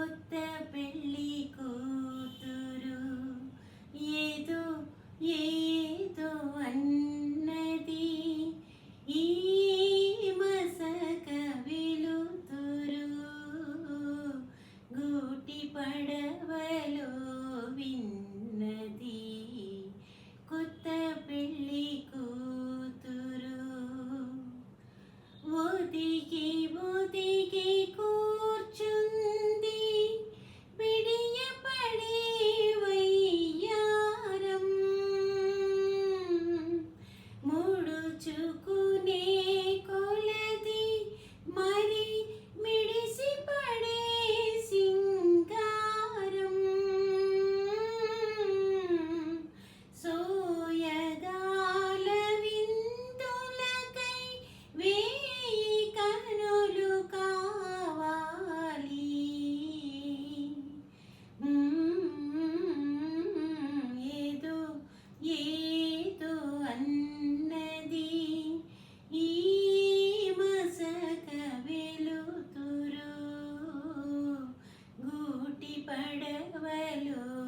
కొత్త పెళ్ళి కూతురు. ఏదో ఏదో అన్నది. ఈ మసక వెలుతురు. గూటి పడవలో విన్నది. కొత్త పెళ్ళి కూతురు. ఒదిగి ఒదిగి ಪಡವಲು